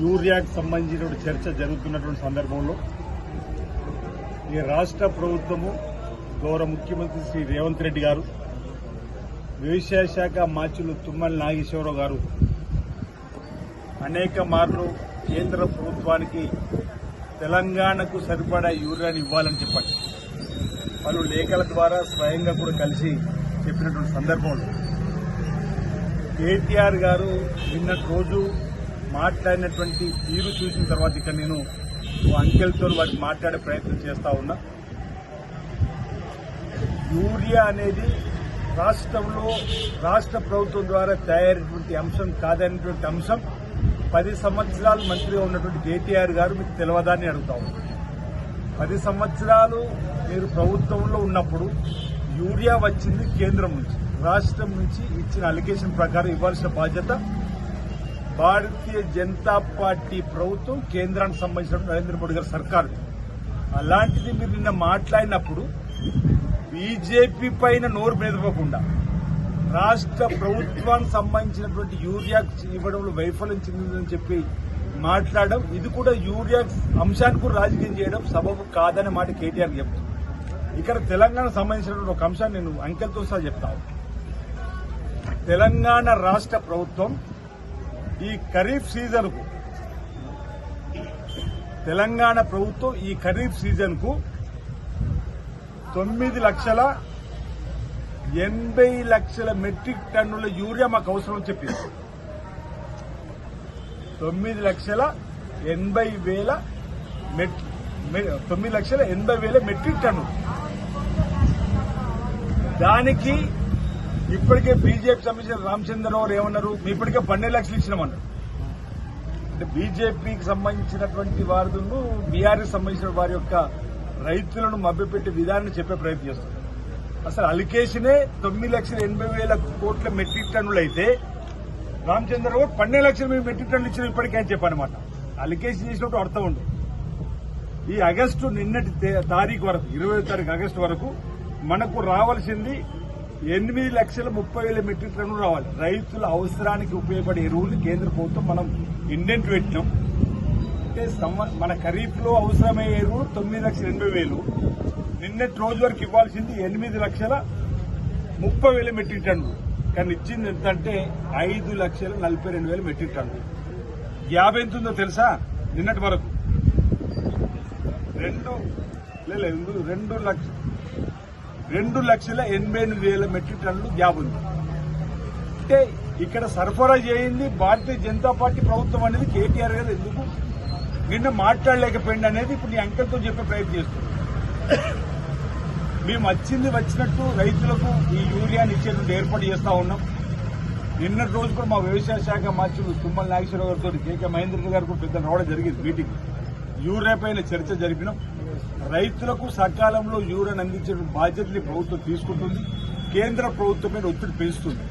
యూరియాకు సంబంధించినటువంటి చర్చ జరుగుతున్నటువంటి సందర్భంలో ఈ రాష్ట్ర ప్రభుత్వము గౌరవ ముఖ్యమంత్రి శ్రీ రేవంత్ రెడ్డి గారు వ్యవసాయ శాఖ మాచులు తుమ్మల నాగేశ్వరరావు గారు అనేక మార్లు కేంద్ర ప్రభుత్వానికి తెలంగాణకు సరిపడా యూరియాని ఇవ్వాలని చెప్పండి పలు లేఖల ద్వారా స్వయంగా కూడా కలిసి చెప్పినటువంటి సందర్భంలో కేటీఆర్ గారు నిన్నటి రోజు మాట్లాడినటువంటి తీరు చూసిన తర్వాత ఇక్కడ నేను అంకెల్తో అంకెలతో వాటి మాట్లాడే ప్రయత్నం చేస్తా ఉన్నా. యూరియా అనేది రాష్ట్రంలో రాష్ట్ర ప్రభుత్వం ద్వారా తయారైనటువంటి అంశం కాదనేటువంటి అంశం పది సంవత్సరాలు మంత్రిగా ఉన్నటువంటి కేటీఆర్ గారు మీకు తెలియదాన్ని అడుగుతా పది సంవత్సరాలు మీరు ప్రభుత్వంలో ఉన్నప్పుడు యూరియా వచ్చింది కేంద్రం నుంచి రాష్ట్రం నుంచి ఇచ్చిన అలిగేషన్ ప్రకారం ఇవ్వాల్సిన బాధ్యత భారతీయ జనతా పార్టీ ప్రభుత్వం కేంద్రానికి సంబంధించిన నరేంద్ర మోడీ గారి సర్కారు. అలాంటిది మీరు నిన్న మాట్లాడినప్పుడు బీజేపీ పైన నోరు మెదపకుండా రాష్ట్ర ప్రభుత్వానికి సంబంధించినటువంటి యూరియా ఇవ్వడంలో వైఫల్యం చెందిందని చెప్పి మాట్లాడడం ఇది కూడా యూరియా అంశానికి కూడా రాజకీయం చేయడం సబబు కాదనే మాట కేటీఆర్ చెప్తుంది ఇక్కడ తెలంగాణ సంబంధించినటువంటి ఒక అంశాన్ని నేను అంకెలతో సహా చెప్తాను తెలంగాణ రాష్ట్ర ప్రభుత్వం ఈ ఖరీఫ్ సీజన్కు తెలంగాణ ప్రభుత్వం ఈ ఖరీఫ్ సీజన్కు తొమ్మిది లక్షల ఎనభై లక్షల మెట్రిక్ టన్నుల యూరియా మాకు అవసరం అని చెప్పింది. తొమ్మిది లక్షల ఎనభై వేల మెట్ తొమ్మిది లక్షల ఎనభై వేల మెట్రిక్ టన్నులు. దానికి ఇప్పటికే బీజేపీ సంబంధించిన రామచంద్రరావు ఏమన్నారు? మీ ఇప్పటికే పన్నెండు లక్షలు ఇచ్చినామన్నారు. అంటే బీజేపీకి సంబంధించినటువంటి వారిను బీఆర్ఎస్ సంబంధించిన వారి యొక్క రైతులను మభ్యపెట్టే విధానాన్ని చెప్పే ప్రయత్నం చేస్తున్నారు అసలు అలికేషనే తొమ్మిది లక్షల ఎనభై వేల కోట్ల మెట్రిక్ టన్నులు అయితే రామచంద్రరావు పన్నెండు లక్షల మీ మెట్రిక్ టన్నులు ఇచ్చిన ఇప్పటికే అని చెప్పనమాట. అలికేషన్ చేసినప్పుడు అర్థం ఉండదు. ఈ ఆగస్టు నిన్నటి తారీఖు వరకు ఇరవై తారీఖు ఆగస్టు వరకు మనకు రావాల్సింది ఎనిమిది లక్షల ముప్పై వేల మెట్రిక్ టన్నులు రావాలి. రైతుల అవసరానికి ఉపయోగపడే ఎరువులు కేంద్ర ప్రభుత్వం మనం ఇండెంట్ పెట్టినాం. అంటే మన ఖరీఫ్లో అవసరమయ్యే ఎరువులు తొమ్మిది లక్షల ఎనభై వేలు. నిన్నటి రోజు వరకు ఇవ్వాల్సింది ఎనిమిది లక్షల ముప్పై వేల మెట్రిక్ టన్నులు. కానీ ఇచ్చింది ఎంతంటే ఐదు లక్షల నలభై రెండు వేల మెట్రిక్ టన్నులు. గ్యాప్ ఎంత ఉందో తెలుసా? నిన్నటి వరకు. రెండు లేదు, లేదు, రెండు లక్ష రెండు లక్షల ఎనభై ఎనిమిది వేల మెట్రిక్ టన్నులు గ్యాప్ ఉంది. అంటే ఇక్కడ సరఫరా చేయింది భారతీయ జనతా పార్టీ ప్రభుత్వం అనేది కేటీఆర్ గారు ఎందుకు? నిన్న మాట్లాడలేకపోయింది అనేది ఇప్పుడు నీ అంకెలతో చెప్పే ప్రయత్నం చేస్తుంది. మేము వచ్చింది వచ్చినట్టు రైతులకు ఈ యూరియాని ఇచ్చేటువంటి ఏర్పాటు చేస్తా ఉన్నాం. నిన్నటి రోజు కూడా మా వ్యవసాయ శాఖ మంత్రులు తుమ్మల నాగేశ్వరరావు గారితో కేకే మహేంద్ర గారు కూడా పెద్ద రావడం జరిగింది మీటింగ్. యూరియా పైన చర్చ జరిపినాం. రైతులకు సకాలంలో యూరియన్ అందించే బాధ్యతని ప్రభుత్వం తీసుకుంటుంది. కేంద్ర ప్రభుత్వం మీద ఒత్తిడి పెంచుతుంది.